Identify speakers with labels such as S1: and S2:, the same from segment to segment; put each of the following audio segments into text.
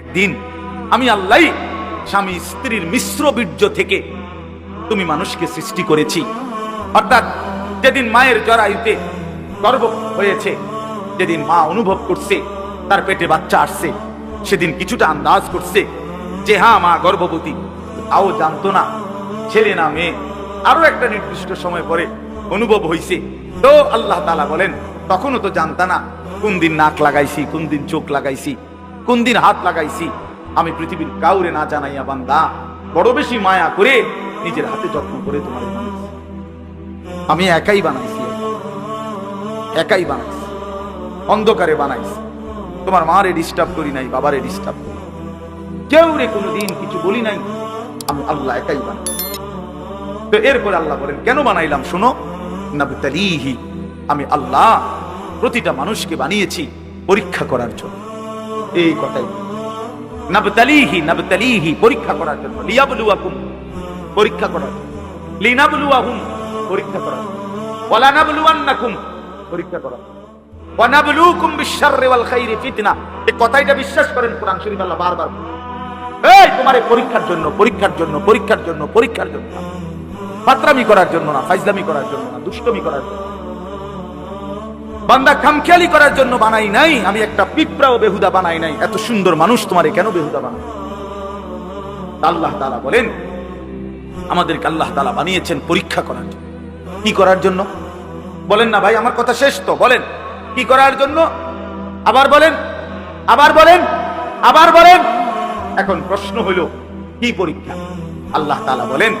S1: একদিন আমি আল্লাহ স্বামী স্ত্রীর মিশ্র বীর্য থেকে তুমি মানুষকে সৃষ্টি করেছি। অর্থাৎ যেদিন মায়ের জরায়ুতে গর্ভ হয়েছে, যেদিন মা অনুভব করছে, তার পেটে বাচ্চা আসছে, সেদিন কিছুটা আন্দাজ করছে যে হ্যাঁ মা গর্ভবতী, তাও জানতো না, ছেলে না মেয়ে, আরও একটা নির্দিষ্ট সময় পরে অনুভব হইছে। তো আল্লাহ তালা বলেন, তখনও তো জানতা না কোন দিন নাক লাগাইছি, কোন দিন চোখ লাগাইছি। কোন দিন হাত লাগাইছি? আমি পৃথিবীর কাউরে না জানাইয়া বান্দা, বড় বেশি মায়া করে নিজের হাতে যত্ন করে তোমার আমি একাই বানাইছি। একাই বানাইছি। অন্ধকারে বানাইছি। তোমার মারে ডিস্টার্ব করি নাই, বাবারে ডিস্টার্ব করি কেউ রে কোনোদিন কিছু বলি নাই, আমি আল্লাহ একাই বানাইছি। তো এরপরে আল্লাহ বলেন, কেন বানাইলাম শোনো? নাবতালিহি, আমি আল্লাহ প্রতিটা মানুষকে বানিয়েছি পরীক্ষা করার জন্য। এই কথাই। নাবতালিহি নাবতালিহি, পরীক্ষা করার জন্য। লিয়াবলুয়াকুম, পরীক্ষা করার জন্য। লিনাবলুয়াহুম, পরীক্ষা করার জন্য। ওয়ালা নাবলুয়ান্নাকুম পরীক্ষা করার জন্য। ওয়ানাবলুকুম বিশাররি ওয়াল খাইরি ফিতনা। এই কথাইটা বিশ্বাস করেন কোরআন শরীফ আল্লাহ বারবার। এই তোমার পরীক্ষার জন্য পরীক্ষার জন্য পরীক্ষার জন্য পরীক্ষার জন্য না। ফাতরামি করার জন্য না, ফাইজলামি করার জন্য না, দুষ্টমি করার জন্য বান্দা খামখেয়ালি করার জন্য বানাই নাই, আমি একটা পিঁপড়াও বেহুদা বানাই নাই। এত সুন্দর মানুষ তোমারে কেন বেহুদা বানাই আল্লাহ তালা বলেন, আমাদেরকে আল্লাহ তালা বানিয়েছেন পরীক্ষা করার জন্য। কি করার জন্য? বলেন না ভাই, আমার কথা শেষ তো, বলেন। কি করার জন্য? আবার বলেন আবার বলেন আবার বলেন। এখন প্রশ্ন হলো, কি পরীক্ষা? আল্লাহ তালা বলেন,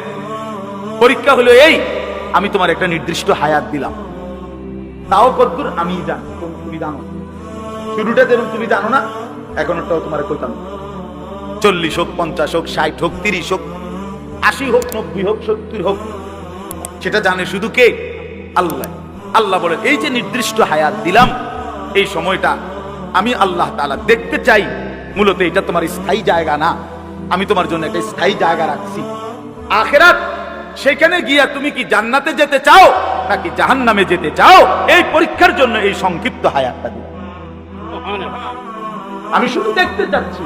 S1: পরীক্ষা হলো এই, আমি তোমার একটা নির্দিষ্ট হায়াত দিলাম। তাও কদ্দুর, আমি জানি তুমি- জানো। শুরুটা যেরকম তুমি জানো না এখনটাও তোমার কইতাম। চল্লিশ হোক, পঞ্চাশ হোক, ষাট হোক, তিরিশ হোক, আশি হোক, নব্বই হোক, সত্তর হোক, সেটা জানে শুধু কে? আল্লাহ। আল্লাহ বলেন এই যে নির্দিষ্ট হায়াত দিলাম, এই সময়টা আমি আল্লাহ তাআলা দেখতে চাই। মূলত এটা তোমার স্থায়ী জায়গা না। আমি তোমার জন্য একটা স্থায়ী জায়গা রাখছি। আখেরাত সেখানে গিয়া তুমি কি জান্নাতে যেতে চাও নাকি জাহান্নামে যেতে চাও? এই পরীক্ষার জন্য এই সংক্ষিপ্ত হায়াতটা দিলাম আমি শুধু দেখতে চাচ্ছি।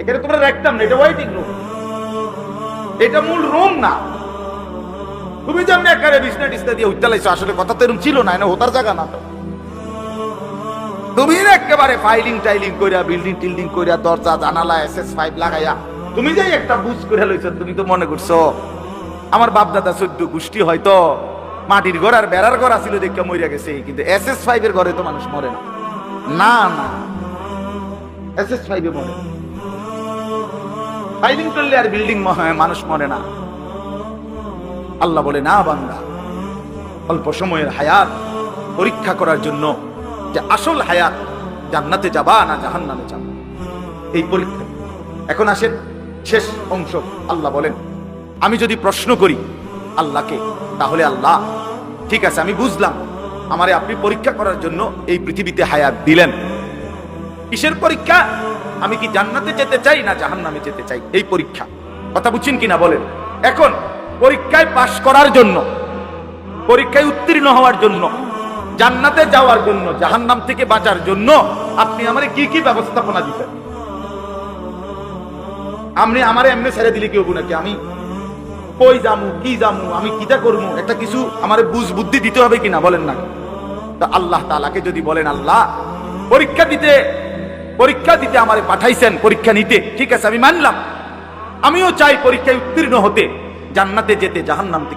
S1: এখানে তোমরা রাখতাম না এটা ওয়াইটিং রুম এটা মূল রুম না। তুমি যেমন একারে বিছনা টিসনা দিয়ে উঠতে লাইছো আসলে কথা তো এরকম ছিল না না হোতার জায়গা না তো। তুমি একেবারে ফাইলিং টাইলিং কইরা বিল্ডিং টিল্ডিং কইরা দরজা জানালা এসএস ফাইভ লাগাইয়া তুমি যাই একটা বুঝ করে লইছো তুমি তো মনে করছ আমার বাপ দাদা চোদ্দ গোষ্ঠী হয়তো মাটির ঘর আর বেড়ার ঘর আছিল দেখে মরিয়া গেছে, কিন্তু এসএস ফাইভ এর ঘরে তো মানুষ মরে না। না না। এসএস ফাইভে মরে। ফাইলিং করলে আর বিল্ডিং মানুষ মরে না। আল্লাহ বলে, না বান্দা, অল্প সময়ের হায়াত পরীক্ষা করার জন্য যে আসল হায়াত জান্নাতে যাবা না জাহান্নামে যাবা। এই পরীক্ষা এখন আসেন, শেষ অংশ, আল্লাহ বলেন আমি যদি প্রশ্ন করি আল্লাহকে, তাহলে আল্লাহ, ঠিক আছে, আমি বুঝলাম, আমারে আপনি পরীক্ষা করার জন্য এই পৃথিবীতে হায়াত দিলেন। কিসের পরীক্ষা? আমি কি জান্নাতে যেতে চাই না জাহান্নামে যেতে চাই? এই পরীক্ষা। কথা বুঝছেন কিনা বলেন? এখন, পরীক্ষায় পাশ করার জন্য, পরীক্ষায় উত্তীর্ণ হওয়ার জন্য, জান্নাতে যাওয়ার জন্য, জাহান্নাম থেকে বাঁচার জন্য, আপনি আমারে কি কি ব্যবস্থাপনা দিতেন আপনি আমারে এমনি ছেড়ে দিলে কেউ নাকি? আমি কই জামু কি জামু আমি কিটা করব একটা কিছু আমার বুঝ বুদ্ধি দিতে হবে কিনা, বলেন না। তা আল্লাহ তালাকে যদি বলেন, আল্লাহ, পরীক্ষা দিতে পরীক্ষা দিতে আমারে পাঠাইছেন, পরীক্ষা নিতে, ঠিক আছে, আমি মানলাম। আমিও চাই পরীক্ষায় উত্তীর্ণ হতে, জান্নাতে যেতে, জাহান্নাম থেকে